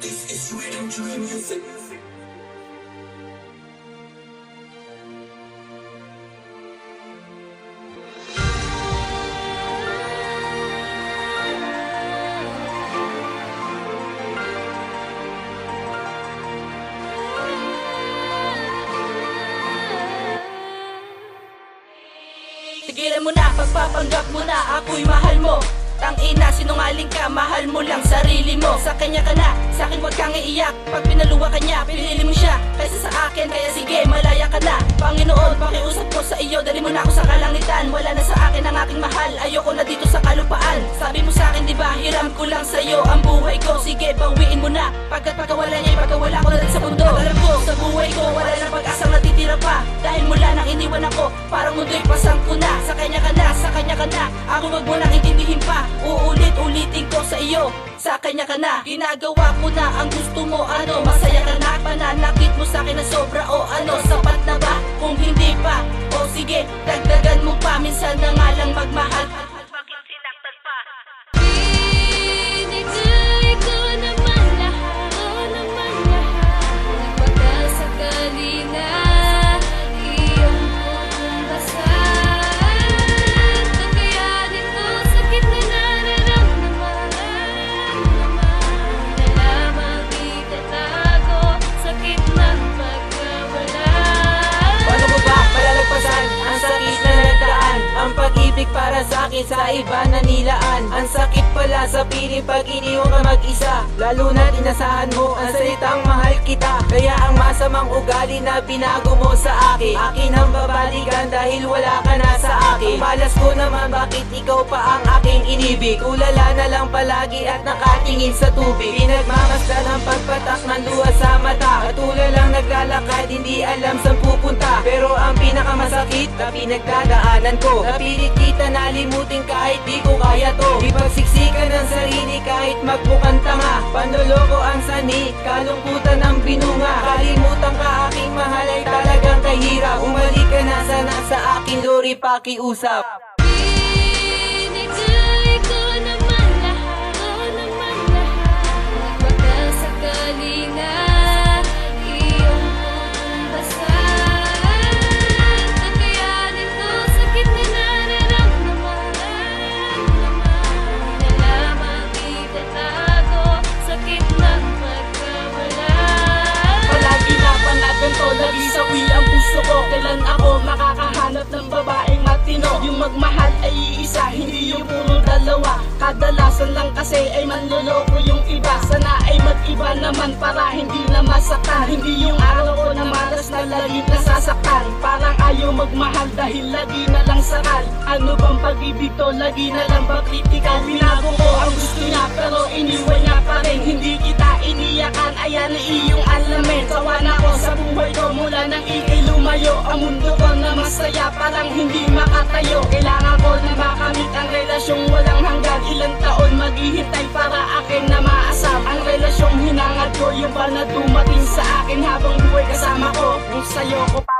This. Tigilan mo na, pagpapanggap mo na, ako'y mahal mo Tang sinungaling ka, mahal mo lang sarili mo. Sa kanya ka na, sa akin wag kang iiyak. Pag pinaluwa ka niya, pinili mo siya. Kaysa sa akin, kaya sige, malaya ka na. Panginoon, pakiusap ko sa iyo. Dali mo na ako sa kalangitan. Wala na sa akin ang aking mahal. Ayoko na dito sa kalupaan. Sabi mo sa akin, di ba, hiram ko lang sa iyo Ang buhay ko, sige, bawiin mo na. Pagkat pagkawala niya, pagkawala ko na rin sa mundo. Alam ko, sa buhay ko, wala na pag-asang natitira pa. Dahil mula nang iniwan ako Parang mundo'y pasang ko na Sa kanya ka na, sa kanya ka na. Ako wag mo nang intindihin pa. Sa iyo. Sa kanya ka na Ginagawa ko na ang gusto mo. Ano, masaya ka na? Pananakit mo sa akin na sobra O ano, sapat na ba? Kung hindi pa O sige, dagdagan mo pa. Minsan na nga lang magmahal. Paglang sinaktan pa akin sa iba na nilaan. Ang sakit pala sa piling pag iniwan ka mag-isa. Lalo na inasahan mo ang salitang mahal kita. Kaya ang masamang ugali na binago mo sa akin. Akin ang babalikan dahil wala ka na sa akin. Malas ko naman bakit ikaw pa ang aking inibig? Ulala na lang palagi at nakatingin sa tubig. Pinagmamasdan ang pagpatak ng luha sa mata. At lang naglalakad hindi alam saan pupunta. Pero ang pinakamasakit na pinagdadaanan ko. Napilit kita nalimutin kahit di ko kaya to. Ipagsiksikan ng sarili kahit magmukhang tanga. Panloloko ang sani, kalungkutan ang binunga Kalimutan ka aking mahal ay talagang kahirap. Umalik ka na sana sa akin lori pakiusap magmahal ay iisa, hindi yung puro dalawa. Kadalasan lang kasi ay manloloko yung iba. Sana ay mag-iba naman para hindi na masaktan Hindi yung araw ko na malas na lagi nasasaktan. Parang ayaw magmahal dahil lagi na lang sakal. Ano bang pag-ibig to, lagi na lang ba kritikal Binago ko ang gusto niya pero iniwan niya pa rin. Hindi kita iniyakan, ayan na iyong alamin. Sawa na ko sa buhay ko mula nang ikay lumayo. Ang mundo ko na masaya parang hindi makatayo. Kailangan ko na makamit ang relasyong walang hanggan. Ilang taon maghihintay para akin na maasam Ang relasyong hinangad yung ba na dumating sa akin Habang buhay kasama ko, kung sa'yo ko papalangin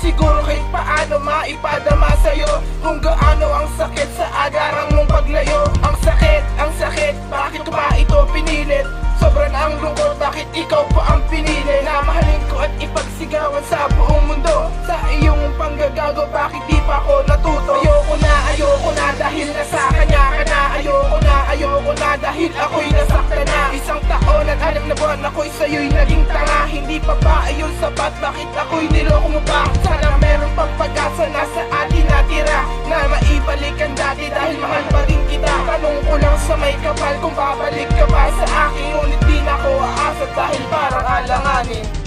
siguro kahit paano maipadama sa'yo Kung gaano ang sakit sa agarang mong paglayo Ang sakit, ang sakit, bakit ko pa ito pinilit? Sobrang ang lungkot, bakit ikaw pa ang pinili? Na mahalin ko at ipagsigawan sa buong mundo Sa iyong panggagago, bakit di pa ako natuto? Ayoko na, ayoko na dahil nasa kanya ka na Ayoko na, ayoko na dahil ako'y nasaktan na Isang taon at anim na buwan ako'y sa'yo'y naging tanga. Hindi pa ba ayun sapat, bakit ako'y niloko mo pa? Sana meron pang pag-asa na sa atin natira Na maibalik ang dati dahil mahal pa rin kita. Tanong ko lang sa may kapal kung babalik ka ba sa akin Ngunit di na ako aasa dahil parang alanganin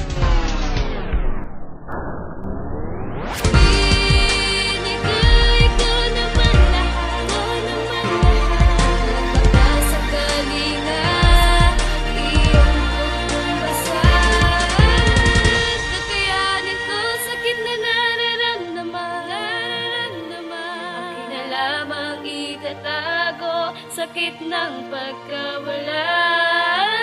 magtatago Sakit ng pagkawala